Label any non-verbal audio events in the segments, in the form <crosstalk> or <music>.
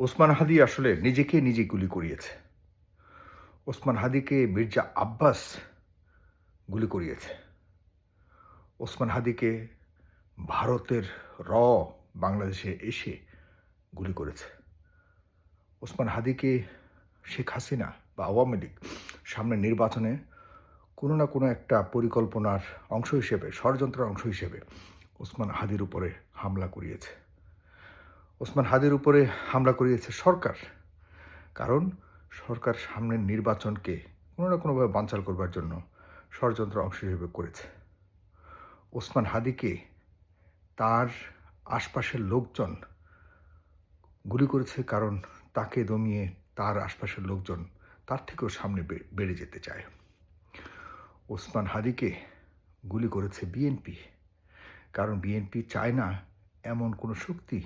ওসমান হাদি আসলে নিজেকে নিজে গুলি করিয়েছে। ওসমান হাদিকে মির্জা আব্বাস গুলি করিয়েছে। ওসমান হাদিকে ভারতের র বাংলাদেশে এসে গুলি করেছে। ওসমান হাদিকে শেখ হাসিনা বা আওয়ামী লীগ সামনে নির্বাচনে কোনো না কোনো একটা পরিকল্পনার অংশ হিসেবে, ষড়যন্ত্রের অংশ হিসেবে ওসমান হাদির উপরে হামলা করিয়েছে। ওসমান হাদির উপরে হামলা করিয়েছে সরকার। কারণ সরকার সামনের নির্বাচনকে কোনো না কোনোভাবে বানচাল করবার জন্য ষড়যন্ত্র অংশ হিসেবে করেছে। ওসমান হাদিকে তার আশপাশের লোকজন গুলি করেছে কারণ তাকে দমিয়ে তার আশপাশের লোকজন তার থেকেও সামনে বেড়ে যেতে চায়। ওসমান হাদিকে গুলি করেছে বিএনপি। কারণ বিএনপি চায় না এমন কোনো শক্তি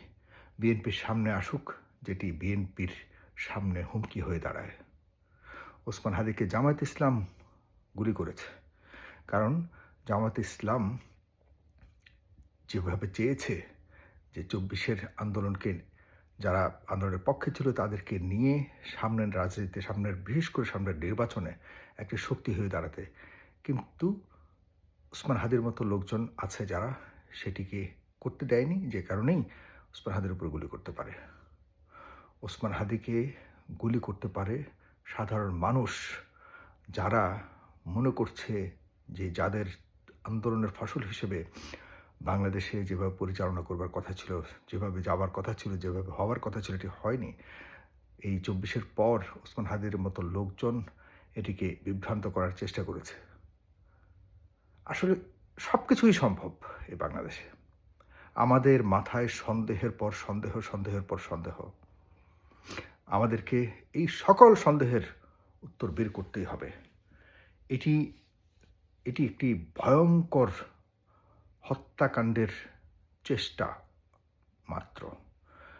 বিএনপির সামনে আসুক, যেটি বিএনপির সামনে হুমকি হয়ে দাঁড়ায়। ওসমান হাদিকে জামায়াত ইসলাম গুলি করেছে। কারণ জামায়াত ইসলাম যেভাবে চেয়েছে যে চব্বিশের আন্দোলনকে, যারা আন্দোলনের পক্ষে ছিল তাদেরকে নিয়ে সামনের রাজনীতিতে, সামনের, বিশেষ করে সামনের নির্বাচনে একটি শক্তি হয়ে দাঁড়াতে। কিন্তু ওসমান হাদির মতো লোকজন আছে যারা সেটিকে করতে দেয়নি, যে কারণেই ওসমান হাদির উপর গুলি করতে পারে। ওসমান হাদিকে গুলি করতে পারে সাধারণ মানুষ যারা মনে করছে যে যাদের আন্দোলনের ফসল হিসেবে বাংলাদেশে যেভাবে পরিচালনা করবার কথা ছিল, যেভাবে যাবার কথা ছিল, যেভাবে হওয়ার কথা ছিল, এটি হয়নি। এই চব্বিশের পর ওসমান হাদির মতো লোকজন এটিকে বিভ্রান্ত করার চেষ্টা করেছে। আসলে সব কিছুই সম্ভব এই বাংলাদেশে। আমাদের মাথায় সন্দেহের পর সন্দেহ, সন্দেহের পর সন্দেহ। আমাদেরকে এই সকল সন্দেহের উত্তর বের করতেই হবে। এটি এটি একটি ভয়ঙ্কর হত্যাকাণ্ডের চেষ্টা মাত্র।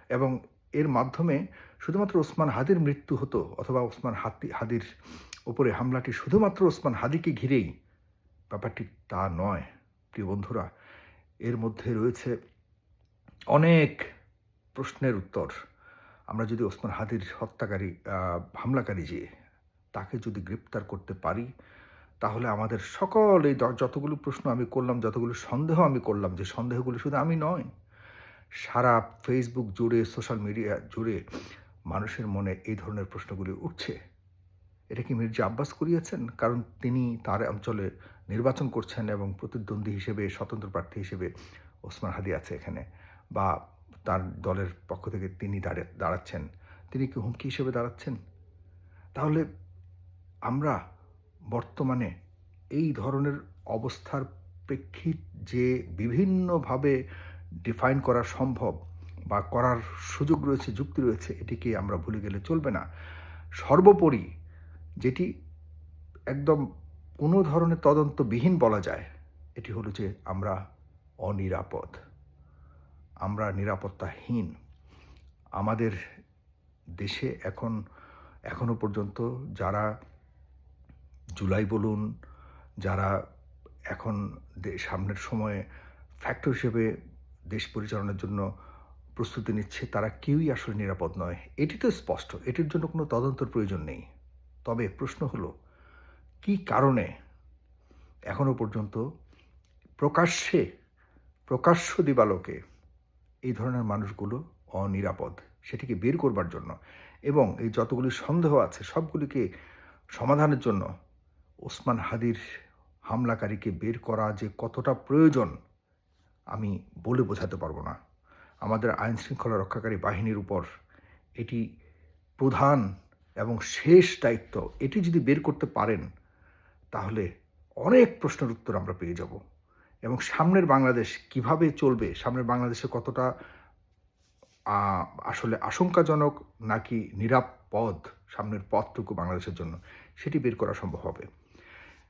এবং এর মাধ্যমে শুধুমাত্র ওসমান হাদির মৃত্যু হতো অথবা ওসমান হাতি, হাদির উপরে হামলাটি শুধুমাত্র ওসমান হাদিকে ঘিরেই, ব্যাপারটি তা নয়। প্রিয় বন্ধুরা এর মধ্যে রয়েছে অনেক প্রশ্নের উত্তর। আমরা যদি ওসমান হাদির হত্যাকারী হামলাকারী যে, তাকে যদি গ্রেপ্তার করতে পারি, তাহলে আমাদের সকল এই যতগুলো প্রশ্ন আমি করলাম, যতগুলো সন্দেহ আমি করলাম, যে সন্দেহগুলো শুধু আমি নয়, সারা ফেসবুক জুড়ে সোশ্যাল মিডিয়া জুড়ে মানুষের মনে এই ধরনের প্রশ্নগুলি উঠছে। এটা কি মির্জা আব্বাস করিয়েছেন? কারণ তিনি তার অঞ্চলে নির্বাচন করছেন এবং প্রতিদ্বন্দ্বী হিসেবে, স্বতন্ত্র প্রার্থী হিসেবে ওসমান হাদি আছে এখানে বা তার দলের পক্ষ থেকে তিনি দাঁড়িয়ে দাঁড়াচ্ছেন। তিনি কি হুমকি হিসেবে দাঁড়াচ্ছেন? তাহলে আমরা বর্তমানে এই ধরনের অবস্থার প্রেক্ষিত যে বিভিন্নভাবে ডিফাইন করা সম্ভব বা করার সুযোগ রয়েছে, যুক্তি রয়েছে, এটিকে আমরা ভুলে গেলে চলবে না। সর্বোপরি যেটি একদম কোনো ধরনের তদন্তবিহীন বলা যায়, এটি হলো যে আমরা অনিরাপদ, আমরা নিরাপত্তাহীন। আমাদের দেশে এখন, এখনও পর্যন্ত যারা জুলাই বলুন, যারা এখন সামনের সময়ে ফ্যাক্টর হিসেবে দেশ পরিচালনার জন্য প্রস্তুতি নিচ্ছে, তারা কেউই আসলে নিরাপদ নয়। এটি তো স্পষ্ট, এটির জন্য কোনো তদন্তর প্রয়োজন নেই। তবে প্রশ্ন হলো, কি কারণে এখনও পর্যন্ত প্রকাশ্যে, প্রকাশ্য দিবালোকে এই ধরনের মানুষগুলো অনিরাপদ? সেটিকে বের করবার জন্য এবং এই যতগুলি সন্দেহ আছে, সবগুলিকে সমাধানের জন্য ওসমান হাদির হামলাকারীকে বের করা যে কতটা প্রয়োজন, আমি বলে বোঝাতে পারব না। আমাদের আইন শৃঙ্খলা রক্ষাকারী বাহিনীর উপর এটি প্রধান এবং শেষ দায়িত্ব এটি যদি বের করতে পারেন, তাহলে অনেক প্রশ্নের উত্তর আমরা পেয়ে যাব। এবং সামনের বাংলাদেশ কীভাবে চলবে, সামনের বাংলাদেশে কতটা আসলে আশঙ্কাজনক নাকি নিরাপদ সামনের পথটুকু বাংলাদেশের জন্য, সেটি বের করা সম্ভব হবে।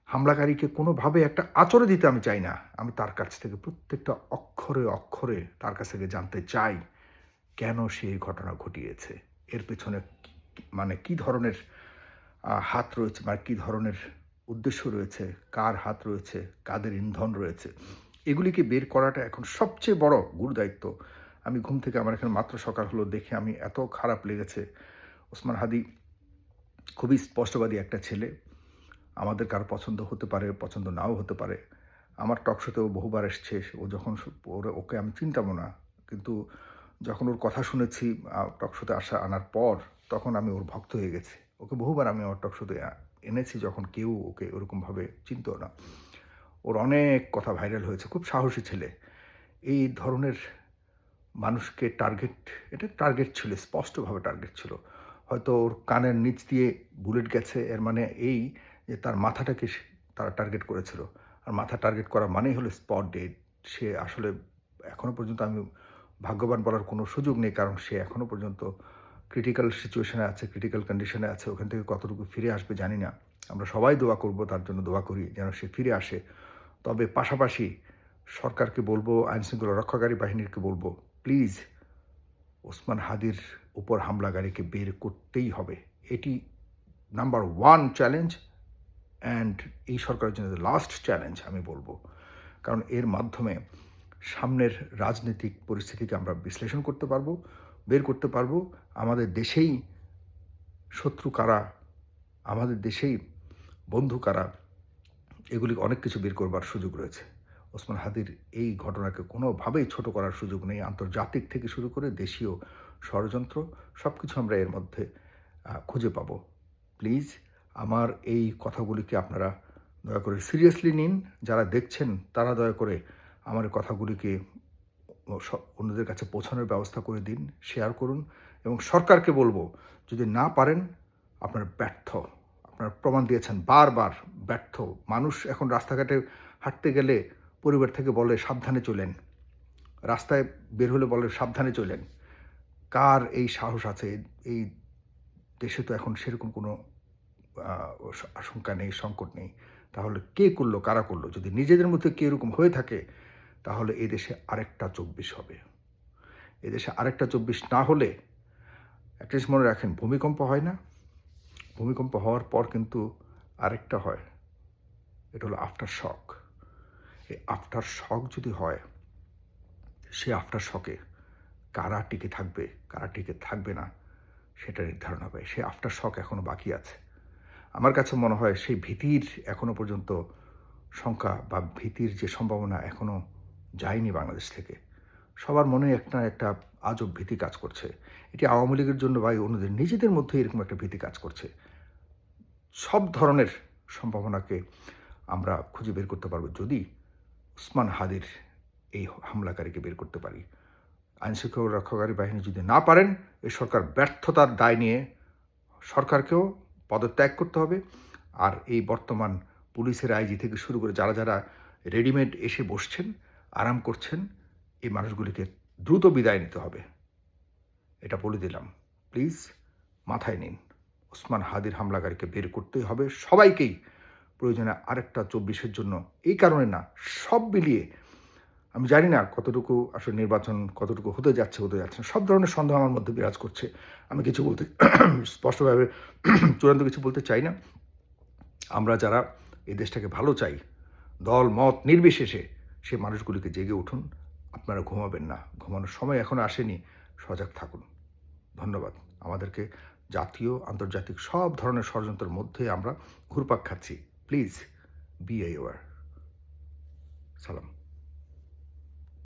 হামলাকারীকে কোনোভাবে একটা আচরে দিতে আমি চাই না। আমি তার কাছ থেকে প্রত্যেকটা অক্ষরে অক্ষরে তার কাছ থেকে জানতে চাই, কেন সে ঘটনা ঘটিয়েছে। এর পেছনে মানে কি ধরনের হাত রয়েছে বা কী ধরনের উদ্দেশ্য রয়েছে, কার হাত রয়েছে, কাদের ইন্ধন রয়েছে, এগুলিকে বের করাটা এখন সবচেয়ে বড় গুরুদায়িত্ব। আমি ঘুম থেকে আমার এখানে মাত্র সকাল হলো দেখে আমি এত খারাপ লেগেছে। ওসমান হাদি খুবই স্পষ্টবাদী একটা ছেলে। আমাদের কারও পছন্দ হতে পারে, পছন্দ নাও হতে পারে। আমার টকশোতেও বহুবার এসছে, ও যখন ওরে- ওকে আমি চিনতামও না। কিন্তু যখন ওর কথা শুনেছি টকশোতে আসা, আনার পর তখন আমি ওর ভক্ত হয়ে গেছি। ওকে বহুবার আমি আমার টকশোতে এনেছি যখন কেউ ওকে ওরকমভাবে চিনতো না। ওর অনেক কথা ভাইরাল হয়েছে, খুব সাহসী ছেলে। এই ধরনের মানুষকে টার্গেট এটা টার্গেট ছিল, স্পষ্টভাবে টার্গেট ছিল। হয়তো ওর কানের নিচ দিয়ে বুলেট গেছে, এর মানে এই যে তার মাথাটাকে তারা টার্গেট করেছিল। আর মাথা টার্গেট করা মানেই হলো স্পট ডেট সে আসলে এখনও পর্যন্ত আমি ভাগ্যবান বলার কোনো সুযোগ নেই, কারণ সে এখনও পর্যন্ত ক্রিটিক্যাল সিচুয়েশনে আছে ক্রিটিক্যাল কন্ডিশনে আছে, ওখান থেকে কতটুকু ফিরে আসবে জানি না। আমরা সবাই দোয়া করব, তার জন্য দোয়া করি যেন সে ফিরে আসে। তবে পাশাপাশি সরকারকে বলব, আইনশৃঙ্খলা রক্ষাকারী বাহিনীকে বলব প্লিজ ওসমান হাদির উপর হামলাকারীকে বের করতেই হবে। এটি নাম্বার ওয়ান চ্যালেঞ্জ অ্যান্ড এই সরকারের জন্য লাস্ট চ্যালেঞ্জ আমি বলব। কারণ এর মাধ্যমে সামনের রাজনৈতিক পরিস্থিতিকে আমরা বিশ্লেষণ করতে পারব। বের করতে পারব। আমাদের দেশেই শত্রু কারা? আমাদের দেশেই বন্ধু কারা? এগুলি অনেক কিছু বের করবার সুযোগ রয়েছে। ওসমান হাদির এই ঘটনাকে কোনোভাবেই ছোট করার সুযোগ নেই। আন্তর্জাতিক থেকে শুরু করে দেশীয় ষড়যন্ত্র সব কিছু আমরা এর মধ্যে খুঁজে পাব। প্লিজ, আমার এই কথাগুলিকে আপনারা দয়া করে সিরিয়াসলি নিন। যারা দেখছেন, তারা দয়া করে আমার কথাগুলিকে অন্যদের কাছে পৌঁছানোর ব্যবস্থা করে দিন শেয়ার করুন এবং সরকারকে বলব, যদি না পারেন, আপনার ব্যর্থ। আপনার প্রমাণ দিয়েছেন, বারবার ব্যর্থ। মানুষ এখন রাস্তাঘাটে হাঁটতে গেলে পরিবার থেকে বলে, সাবধানে চলেন। রাস্তায় বের হলে বলে, সাবধানে চলেন। কার এই সাহস আছে? এই দেশে তো এখন সেরকম কোনো আশঙ্কা নেই, সংকট নেই। তাহলে কে করল, কারা করল? যদি নিজেদের মধ্যে কে এরকম হয়ে থাকে তাহলে এই দেশে আরেকটা চব্বিশ হবে। এদেশে আরেকটা চব্বিশ না হলে একটা মনে রাখেন ভূমিকম্প হয় না। ভূমিকম্প হওয়ার পর কিন্তু আরেকটা হয়। এটা হলো আফটার শক এই আফটার শক যদি হয় সে আফটার শকে কারা টিকে থাকবে, কারা টিকে থাকবে না, সেটা নির্ধারণ হবে। সে আফটার শক এখনও বাকি আছে। আমার কাছে মনে হয় সেই ভীতির এখনও পর্যন্ত সংখ্যা বা ভীতির যে সম্ভাবনা এখনও যায়নি বাংলাদেশ থেকে। সবার মনে একটা একটা আজব ভীতি কাজ করছে। এটি আওয়ামী লীগের জন্য বা অন্যদের নিজেদের মধ্যে এরকম একটা ভীতি কাজ করছে। সব ধরনের সম্ভাবনাকে আমরা খুঁজে বের করতে পারব যদি উসমান হাদির এই হামলাকারীকে বের করতে পারি। আইনশৃঙ্খলা রক্ষাকারী বাহিনী যদি না পারেন এই সরকার ব্যর্থতার দায় নিয়ে সরকারকেও পদত্যাগ করতে হবে। আর এই বর্তমান পুলিশের আইজি থেকে শুরু করে যারা যারা রেডিমেড এসে বসছেন আরাম করছেন, এই মানুষগুলিকে দ্রুত বিদায় নিতে হবে। এটা বলে দিলাম। প্লিজ, মাথায় নিন। ওসমান হাদির হামলাকারীকে বের করতেই হবে। সবাইকেই প্রয়োজনে আরেকটা চব্বিশের জন্য। এই কারণে না, সব মিলিয়ে আমি জানি না কতটুকু আসলে নির্বাচন কতটুকু হতে যাচ্ছে হতে যাচ্ছে না। সব ধরনের সন্দেহ আমার মধ্যে বিরাজ করছে। আমি কিছু বলতে <coughs> স্পষ্টভাবে <coughs> চূড়ান্ত কিছু বলতে চাই না। আমরা যারা এই দেশটাকে ভালো চাই, দল, মত, নির্বিশেষে সে মানুষগুলিকে জেগে উঠুন। আপনারা ঘুমাবেন না। ঘুমানোর সময় এখনও আসেনি। সজাগ থাকুন। ধন্যবাদ। আমাদেরকে জাতীয়, আন্তর্জাতিক সব ধরনের ষড়যন্ত্রের মধ্যে আমরা ঘুরপাক খাচ্ছি। প্লিজ বি এওয়ার সালাম।